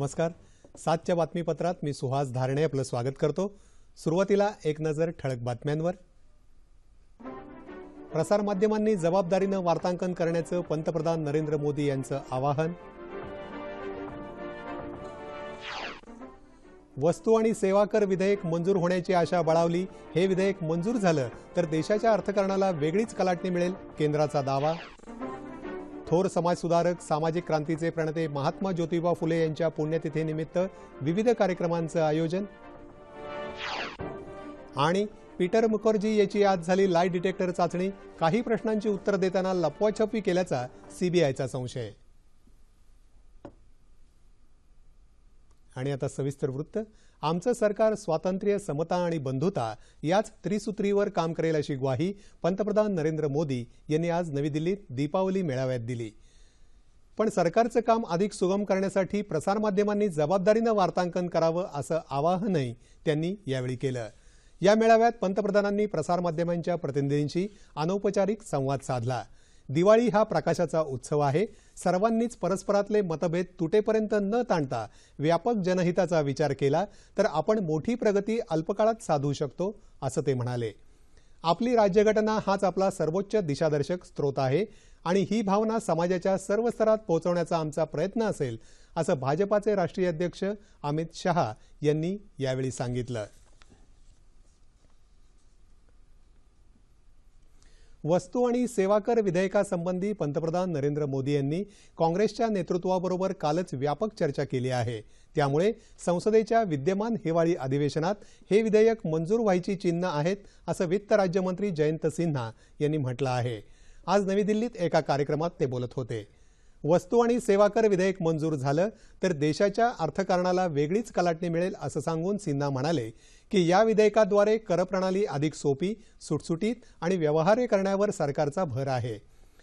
नमस्कार. सातच्या बातमीपत्रात मी सुहास धारणे आपलं स्वागत करतो. सुरुवातीला एक नजर ठळक बातम्यांवर. प्रसारमाध्यमांनी जबाबदारीनं वार्तांकन करण्याचं पंतप्रधान नरेंद्र मोदी यांचं आवाहन. वस्तू आणि सेवा कर विधेयक मंजूर होण्याची आशा बळावली. हे विधेयक मंजूर झालं तर देशाच्या अर्थकारणाला वेगळीच कलाटणी मिळेल केंद्राचा दावा. थोर समाजसुधारक सामाजिक क्रांतीचे प्रणते महात्मा ज्योतिबा फुले यांच्या पुण्यतिथीनिमित्त विविध कार्यक्रमांचं आयोजन. आणि पीटर मुखर्जी याची आज झाली लाय डिटेक्टर चाचणी. काही प्रश्नांची उत्तर देताना लपवाछपी केल्याचा सीबीआयचा संशय. आणि आता सविस्तर वृत्त. आमचं सरकार स्वातंत्र्य समता आणि बंधुता याच त्रिसूत्रीवर काम करेल अशी ग्वाही पंतप्रधान नरेंद्र मोदी यांनी आज नवी दिल्लीत दीपावली मेळाव्यात दिली. पण सरकारचं काम अधिक सुगम करण्यासाठी प्रसारमाध्यमांनी जबाबदारीनं वार्तांकन करावं असं आवाहनही त्यांनी यावेळी केलं. या मेळाव्यात पंतप्रधानांनी प्रसारमाध्यमांच्या प्रतिनिधींशी अनौपचारिक संवाद साधला. दिवाळी हा प्रकाशाचा उत्सव आहे. सर्वांनीच परस्परातले मतभेद तुटेपर्यंत न ताणता व्यापक जनहिताचा विचार केला तर आपण मोठी प्रगती अल्पकाळात साधू शकतो असं ते म्हणाले. आपली राज्यघटना हाच आपला सर्वोच्च दिशादर्शक स्रोत आहे आणि ही भावना समाजाच्या सर्व स्तरात पोहोचवण्याचा आमचा प्रयत्न असेल असं भाजपाचे राष्ट्रीय अध्यक्ष अमित शहा यांनी यावेळी सांगितलं. वस्तू आणि सेवा कर विधेयकासंबंधी पंतप्रधान नरेंद्र मोदी यांनी काँग्रेसच्या नेतृत्वाबरोबर कालच व्यापक चर्चा केली आहे. त्यामुळे संसदेच्या विद्यमान हिवाळी अधिवेशनात हे विधेयक मंजूर व्हायची चिन्ह आहेत असं वित्त राज्यमंत्री जयंत सिन्हा यांनी म्हटलं आहे. आज नवी दिल्लीत एका कार्यक्रमात ते बोलत होते. वस्तू आणि सेवा कर विधेयक मंजूर झालं तर देशाच्या अर्थकारणाला वेगळीच कलाटणी मिळेल असं सांगून सिन्हा म्हणाले की या विधेयकाद्वारे करप्रणाली अधिक सोपी सुटसुटीत आणि व्यवहार्य करण्यावर सरकारचा भर आहे.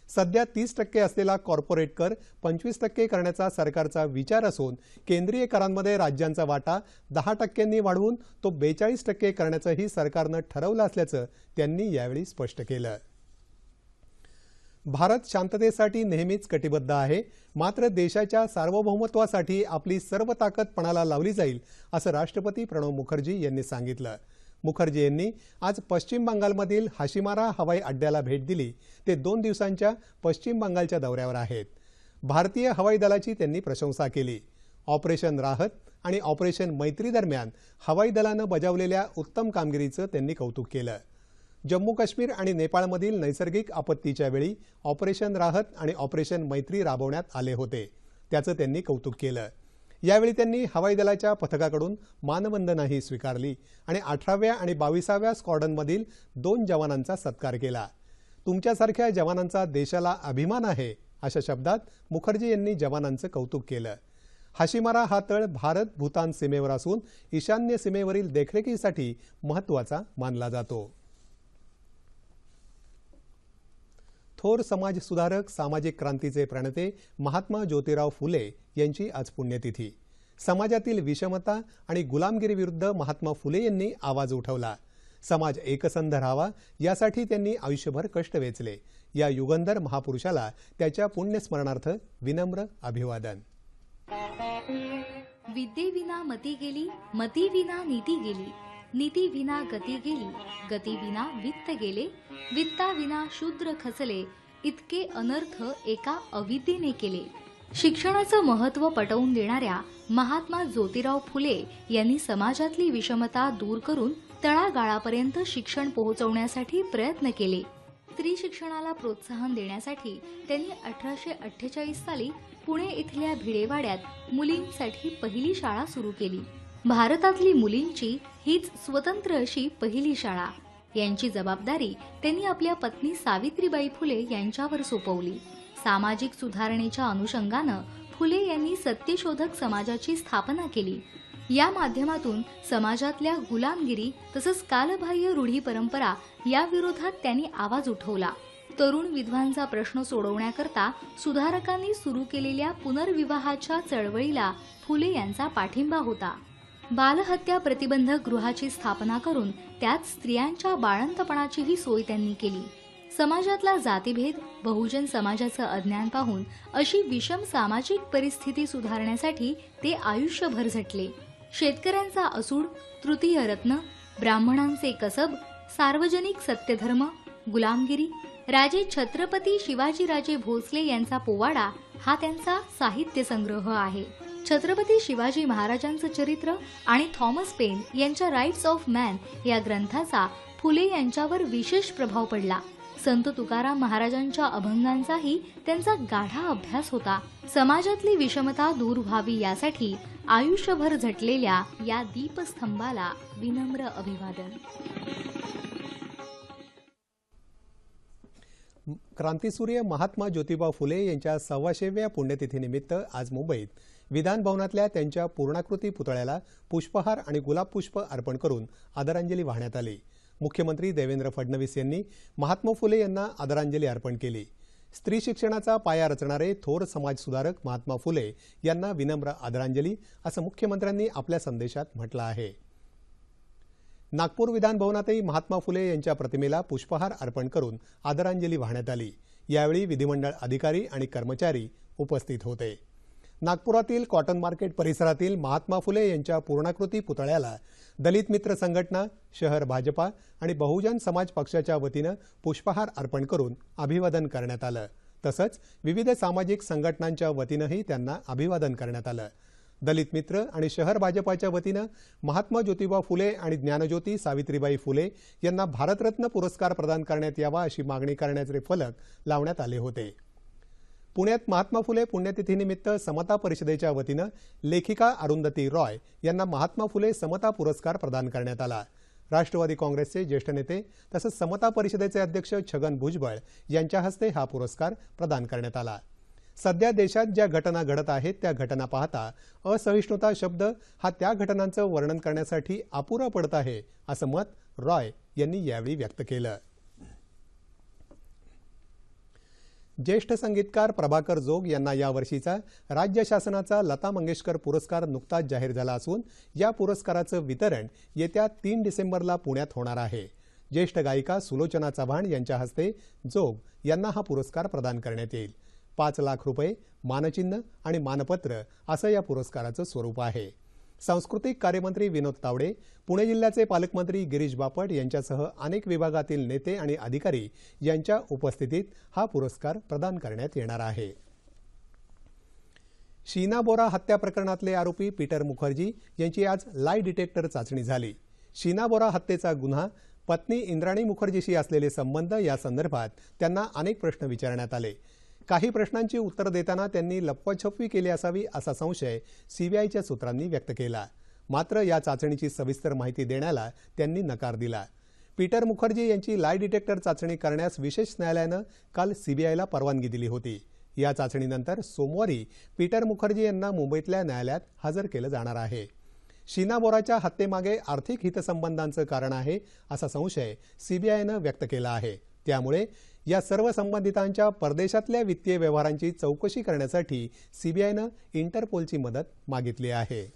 सध्या तीस टक्के असलेला कॉर्पोरेट कर पंचवीस टक्के करण्याचा सरकारचा विचार असून केंद्रीय करांमध्ये राज्यांचा वाटा दहा टक्क्यांनी वाढवून तो बेचाळीस टक्के करण्याचंही सरकारनं ठरवलं असल्याचं त्यांनी यावेळी स्पष्ट केलं. भारत शांततेसाठी नेहमीच कटिबद्ध आहे. मात्र देशाच्या सार्वभौमत्वासाठी आपली सर्व ताकद पणाला लावली जाईल असं राष्ट्रपती प्रणव मुखर्जी यांनी सांगितलं. मुखर्जी यांनी आज पश्चिम बंगालमधील हाशिमारा हवाई अड्ड्याला भेट दिली. ते दोन दिवसांच्या पश्चिम बंगालच्या दौऱ्यावर आहेत. भारतीय हवाई दलाची त्यांनी प्रशंसा केली. ऑपरेशन राहत आणि ऑपरेशन मैत्री दरम्यान हवाई दलानं बजावलेल्या उत्तम कामगिरीचं त्यांनी कौतुक केलं. जम्मू काश्मीर आणि नेपाळमधील नैसर्गिक आपत्तीच्या वेळी ऑपरेशन राहत आणि ऑपरेशन मैत्री राबवण्यात आले होते. त्याचं त्यांनी कौतुक केलं. यावेळी त्यांनी हवाई दलाच्या पथकाकडून मानवंदनाही स्वीकारली आणि अठराव्या आणि बावीसाव्या स्क्वॉडनमधील दोन जवानांचा सत्कार केला. तुमच्यासारख्या जवानांचा देशाला अभिमान आहे अशा शब्दात मुखर्जी यांनी जवानांचं कौतुक केलं. हाशिमारा हा तळ भारत भूतान सीमेवर असून ईशान्य सीमेवरील देखरेखीसाठी महत्त्वाचा मानला जातो. थोर समाज सुधारक सामाजिक क्रांतीचे प्रणेते महात्मा ज्योतिराव फुले यांची आज पुण्यतिथी. समाजातील विषमता आणि गुलामगिरीविरुद्ध महात्मा फुले यांनी आवाज उठवला. समाज एकसंध राहावा यासाठी त्यांनी आयुष्यभर कष्ट वेचले. या युगंधर महापुरुषाला त्याच्या पुण्यस्मरणार्थ विनम्र अभिवादन. विद्येविना मती गेली मती विना नीती गेली. नीती विना गती गेली गती विना वित्त गेले वित्ता विना शूद्र खचले इतके अनर्थ एका अविद्येने केले शिक्षणाचं महत्त्व पटवून देणाऱ्या महात्मा ज्योतिराव फुले यांनी समाजातली विषमता दूर करून तळागाळापर्यंत शिक्षण पोहोचवण्यासाठी प्रयत्न केले स्त्री शिक्षणाला प्रोत्साहन देण्यासाठी त्यांनी अठराशे अठ्ठेचाळीस साली पुणे इथल्या भिडेवाड्यात मुलींसाठी पहिली शाळा सुरू केली भारतातली मुलींची हीच स्वतंत्र अशी पहिली शाळा. यांची जबाबदारी त्यांनी आपल्या पत्नी सावित्रीबाई फुले यांच्यावर सोपवली. सामाजिक सुधारणेच्या अनुषंगानं फुले यांनी सत्यशोधक समाजाची स्थापना केली. या माध्यमातून समाजातल्या गुलामगिरी तसंच कालबाह्य रूढी परंपरा याविरोधात त्यांनी आवाज उठवला. तरुण विधवांचा प्रश्न सोडवण्याकरता सुधारकांनी सुरू केलेल्या पुनर्विवाहाच्या चळवळीला फुले यांचा पाठिंबा होता. बालहत्या प्रतिबंधक गृहाची स्थापना करून त्यात स्त्रियांच्या बाळंतपणाचीही सोय त्यांनी केली. समाजातला जातीभेद बहुजन समाजाचं अज्ञान पाहून अशी विषम सामाजिक परिस्थिती सुधारण्यासाठी ते आयुष्यभर झटले. शेतकऱ्यांचा असूड तृतीय रत्न ब्राह्मणांचे कसब सार्वजनिक सत्यधर्म गुलामगिरी राजे छत्रपती शिवाजीराजे भोसले यांचा पोवाडा हा त्यांचा साहित्य संग्रह आहे. छत्रपती शिवाजी महाराजांचं चरित्र आणि थॉमस पेन यांच्या राईट्स ऑफ मॅन या ग्रंथाचा फुले यांच्यावर विशेष प्रभाव पडला. संत तुकाराम महाराजांच्या अभंगांचाही त्यांचा गाढा अभ्यास होता. समाजातली विषमता दूर व्हावी यासाठी आयुष्यभर झटलेल्या या दीपस्तंभाला विनम्र अभिवादन. क्रांतीसूर्य महात्मा ज्योतिबा फुले यांच्या सव्वाशेव्या पुण्यतिथीनिमित्त आज मुंबईत विधान भवनातल्या त्यांच्या पूर्णाकृती पुतळ्याला पुष्पहार आणि गुलाबपुष्प अर्पण करून आदरांजली वाहण्यात आली. मुख्यमंत्री देवेंद्र फडणवीस यांनी महात्मा फुले यांना आदरांजली अर्पण केली. स्त्री शिक्षणाचा पाया रचणारे थोर समाजसुधारक महात्मा फुले यांना विनम्र आदरांजली असं मुख्यमंत्र्यांनी आपल्या संदेशात म्हटलं आहे. नागपूर विधानभवनातही महात्मा फुले यांच्या प्रतिमेला पुष्पहार अर्पण करून आदरांजली वाहण्यात आली. यावेळी विधिमंडळ अधिकारी आणि कर्मचारी उपस्थित होते. नागपुरातील कॉटन मार्केट परिसरातील महात्मा फुले यांच्या पूर्णाकृती पुतळ्याला दलित मित्र संघटना शहर भाजपा आणि बहुजन समाज पक्षाच्या वतीनं पुष्पहार अर्पण करून अभिवादन करण्यात आलं. तसंच विविध सामाजिक संघटनांच्या वतीनंही त्यांना अभिवादन करण्यात आलं. दलित मित्र आणि शहर भाजपाच्या वतीनं महात्मा ज्योतिबा फुले आणि ज्ञानज्योती सावित्रीबाई फुले यांना भारतरत्न पुरस्कार प्रदान करण्यात यावा अशी मागणी करण्याचे फलक लावण्यात आले होते. पुण्यात महात्मा फुले पुण्यतिथीनिमित्त समता परिषदेच्या वतीनं लेखिका अरुंधती रॉय यांना महात्मा फुले समता पुरस्कार प्रदान करण्यात आला. राष्ट्रवादी काँग्रेसचे ज्येष्ठ नेते तसंच समता परिषदेचे अध्यक्ष छगन भुजबळ यांच्या हस्ते हा पुरस्कार प्रदान करण्यात आला. सध्या देशात ज्या घटना घडत आहेत त्या घटना पाहता असहिष्णुता शब्द हा त्या घटनांचं वर्णन करण्यासाठी अपुरा पडत आहे असं मत रॉय यांनी यावेळी व्यक्त केलं. ज्येष्ठ संगीतकार प्रभाकर जोग यांना यावर्षीचा राज्य शासनाचा लता मंगेशकर पुरस्कार नुकताच जाहीर झाला असून या पुरस्काराचं वितरण येत्या तीन डिसेंबरला पुण्यात होणार आहे. ज्येष्ठ गायिका सुलोचना चव्हाण यांच्या हस्ते जोग यांना हा पुरस्कार प्रदान करण्यात येईल. पाच लाख रुपये मानचिन्ह आणि मानपत्र असं या पुरस्काराचं स्वरूप आहे. सांस्कृतिक कार्यमंत्री विनोद तावडे पुणे जिल्ह्याचे पालकमंत्री गिरीश बापट यांच्यासह अनेक विभागातील नेते आणि अधिकारी यांच्या उपस्थितीत हा पुरस्कार प्रदान करण्यात येणार आहे. शीना बोरा हत्या प्रकरणातले आरोपी पीटर मुखर्जी यांची आज लाय डिटेक्टर चाचणी झाली. शीना बोरा हत्येचा गुन्हा पत्नी इंद्राणी मुखर्जीशी असलेले संबंध या संदर्भात त्यांना अनेक प्रश्न विचारण्यात आले. काही प्रश्नांची उत्तर देताना त्यांनी लपवाछपवी केली असावी असा संशय सीबीआयच्या सूत्रांनी व्यक्त केला. मात्र या चाचणीची सविस्तर माहिती देण्याला त्यांनी नकार दिला. पीटर मुखर्जी यांची लाय डिटेक्टर चाचणी करण्यास विशेष न्यायालयानं काल सीबीआयला परवानगी दिली होती. या चाचणीनंतर सोमवारी पीटर मुखर्जी यांना मुंबईतल्या न्यायालयात हजर केलं जाणार आहे. शीना बोराच्या हत्येमागे आर्थिक हितसंबंधांचं कारण आहे असा संशय सीबीआयनं व्यक्त केला आहे. त्यामुळे या सर्व संबंधितांच्या परदेशातल्या वित्तीय व्यवहारांची चौकशी करण्यासाठी सीबीआयनं इंटरपोलची मदत मागितली आहे.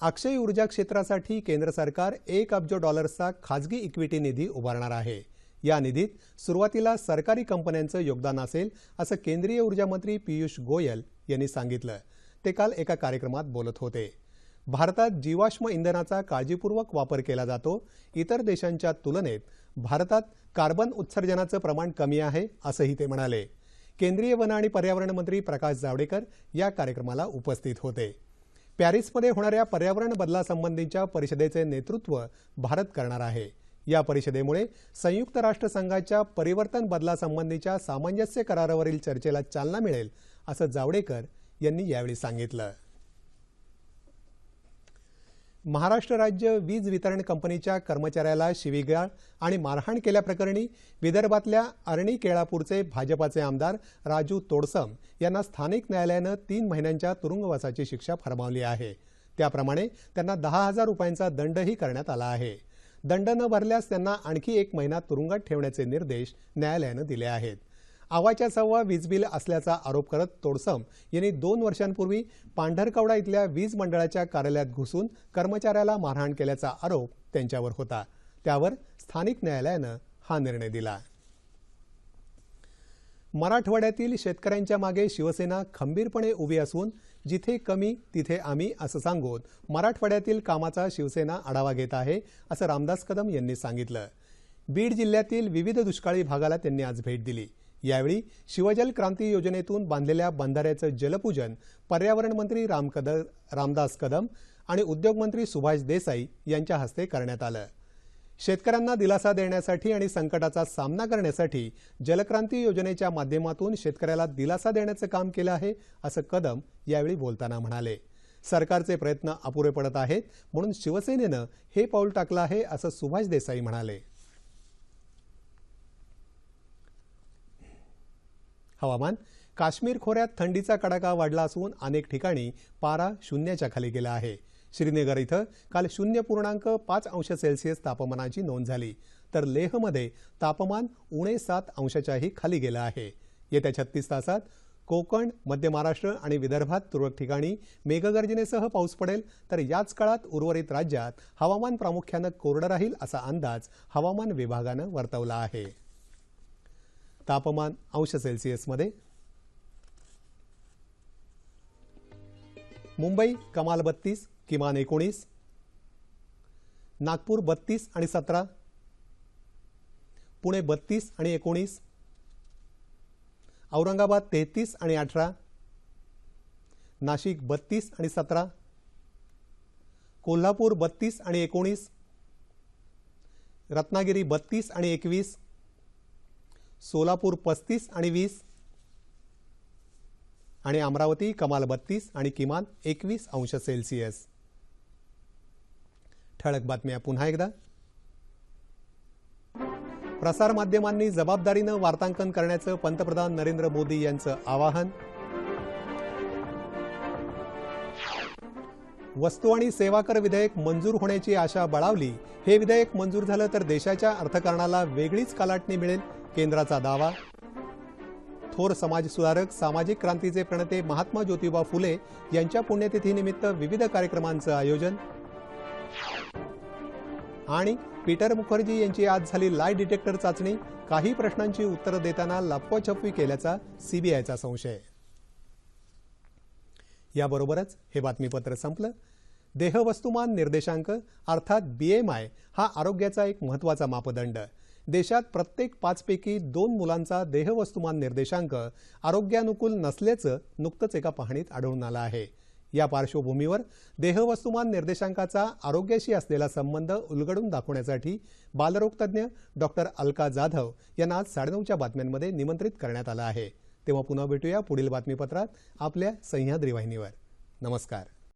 अक्षय ऊर्जा क्षेत्रासाठी केंद्र सरकार एक अब्ज डॉलर्सचा खाजगी इक्विटी निधी उभारणार आहे. या निधीत सुरुवातीला सरकारी कंपन्यांचं योगदान असेल असं केंद्रीय ऊर्जा मंत्री पियुष गोयल यांनी सांगितलं. ते काल एका कार्यक्रमात बोलत होते. भारतात जीवाश्म इंधनाचा काळजीपूर्वक वापर केला जातो. इतर देशांच्या तुलनेत भारतात कार्बन उत्सर्जनाचं प्रमाण कमी आहे असंही ते म्हणाले. केंद्रीय वन आणि पर्यावरण मंत्री प्रकाश जावडेकर या कार्यक्रमाला उपस्थित होते. पॅरिसमध्ये होणाऱ्या पर्यावरण बदलासंबंधीच्या परिषदेचे नेतृत्व भारत करणार आहे. या परिषदेमुळे संयुक्त राष्ट्र संघाच्या परिवर्तन बदलासंबंधीच्या सामंजस्य करारावरील चर्चेला चालना मिळेल असं जावडेकर यांनी यावेळी सांगितलं. महाराष्ट्र राज्य वीज वितरण कंपनीच्या कर्मचाऱ्याला शिवीगाळ आणि मारहाण केल्याप्रकरणी विदर्भातल्या अरणी केळापूरचे भाजपाचे आमदार राजू तोडसम यांना स्थानिक न्यायालयानं तीन महिन्यांच्या तुरुंगवासाची शिक्षा फरमावली आहे. त्याप्रमाणे त्यांना दहा हजार रुपयांचा दंडही करण्यात आला आहे. दंड न भरल्यास त्यांना आणखी एक महिना तुरुंगात ठेवण्याचे निर्देश न्यायालयानं दिले आहेत. आवाच्या सव्वा वीज बिल असल्याचा आरोप करत तोडसम यांनी दोन वर्षांपूर्वी पांढरकवडा इथल्या वीज मंडळाच्या कार्यालयात घुसून कर्मचाऱ्याला मारहाण केल्याचा आरोप त्यांच्यावर होता. त्यावर स्थानिक न्यायालयानं हा निर्णय दिला. मराठवाड्यातील शेतकऱ्यांच्या मागे शिवसेना खंबीरपणे उभी असून जिथे कमी तिथे आम्ही असं सांगून मराठवाड्यातील कामाचा शिवसेना आढावा घेत आहे असं रामदास कदम यांनी सांगितलं. बीड जिल्ह्यातील विविध दुष्काळी भागाला त्यांनी आज भेट दिली. यावेळी शिवजल क्रांती योजनेतून बांधलेल्या बंधाऱ्याचं जलपूजन पर्यावरण मंत्री राम कद रामदास कदम आणि उद्योगमंत्री सुभाष देसाई यांच्या हस्ते करण्यात आलं. शेतकऱ्यांना दिलासा देण्यासाठी आणि संकटाचा सामना करण्यासाठी जलक्रांती योजनेच्या माध्यमातून शेतकऱ्याला दिलासा देण्याचं काम केलं आहे असं कदम यावेळी बोलताना म्हणाले. सरकारचे प्रयत्न अपुरे पडत आहेत म्हणून शिवसेनेनं हे पाऊल टाकलं आहे असं सुभाष देसाई म्हणाले. हवामान काश्मीर खोऱ्यात थंडीचा कडाका वाढला असून अनेक ठिकाणी पारा शून्याच्या खाली गेला आहे. श्रीनगर इथं काल शून्य पूर्णांक पाच अंश सेल्सिअस तापमानाची नोंद झाली. तर लेहमध्ये तापमान उणे सात अंशाच्याही खाली गेलं आहे. येत्या छत्तीस तासात कोकण मध्य महाराष्ट्र आणि विदर्भात तुरळक ठिकाणी मेघगर्जनेसह पाऊस पडेल. तर याच काळात उर्वरित राज्यात हवामान प्रामुख्यानं कोरडं राहील असा अंदाज हवामान विभागानं वर्तवला आहे. तापमान अंश सेल्सिअसमध्ये मुंबई कमाल बत्तीस किमान एकोणीस. नागपूर बत्तीस आणि सतरा. पुणे बत्तीस आणि एकोणीस. औरंगाबाद तेहतीस आणि अठरा. नाशिक बत्तीस आणि सतरा. कोल्हापूर बत्तीस आणि एकोणीस. रत्नागिरी बत्तीस आणि एकवीस. सोलापूर पस्तीस आणि वीस आणि अमरावती कमाल बत्तीस आणि किमान एकवीस अंश सेल्सिअस. ठळक बातम्या पुन्हा एकदा. प्रसारमाध्यमांनी जबाबदारीनं वार्तांकन करण्याचं पंतप्रधान नरेंद्र मोदी यांचं आवाहन. वस्तू आणि सेवा कर विधेयक मंजूर होण्याची आशा बळावली. हे विधेयक मंजूर झालं तर देशाच्या अर्थकारणाला वेगळीच कलाटणी मिळेल केंद्राचा दावा. थोर समाजसुधारक सामाजिक क्रांतीचे प्रणते महात्मा ज्योतिबा फुले यांच्या पुण्यतिथीनिमित्त विविध कार्यक्रमांचं आयोजन. आणि पीटर मुखर्जी यांची आज झाली लाय डिटेक्टर चाचणी. काही प्रश्नांची उत्तरं देताना लपवाछपवी केल्याचा सीबीआयचा संशय. याबरोबरच हे बातमीपत्र संपलं. देहवस्तुमान निर्देशांक अर्थात बीएमआय हा आरोग्याचा एक महत्त्वाचा मापदंड. देशात प्रत्येक पाचपैकी दोन मुलांचा देहवस्तुमान निर्देशांक आरोग्यानुकूल नसल्याचं नुकतंच एका पाहणीत आढळून आलं आहे. या पार्श्वभूमीवर देहवस्तुमान निर्देशांकाचा आरोग्याशी असलेला संबंध उलगडून दाखवण्यासाठी बालरोगतज्ञ डॉक्टर अलका जाधव यांना आज साडेनऊच्या बातम्यांमध्ये निमंत्रित करण्यात आलं आहे. तेव्हा पुन्हा भेटूया पुढील बातमीपत्रात आपल्या सह्याद्री वाहिनीवर. नमस्कार.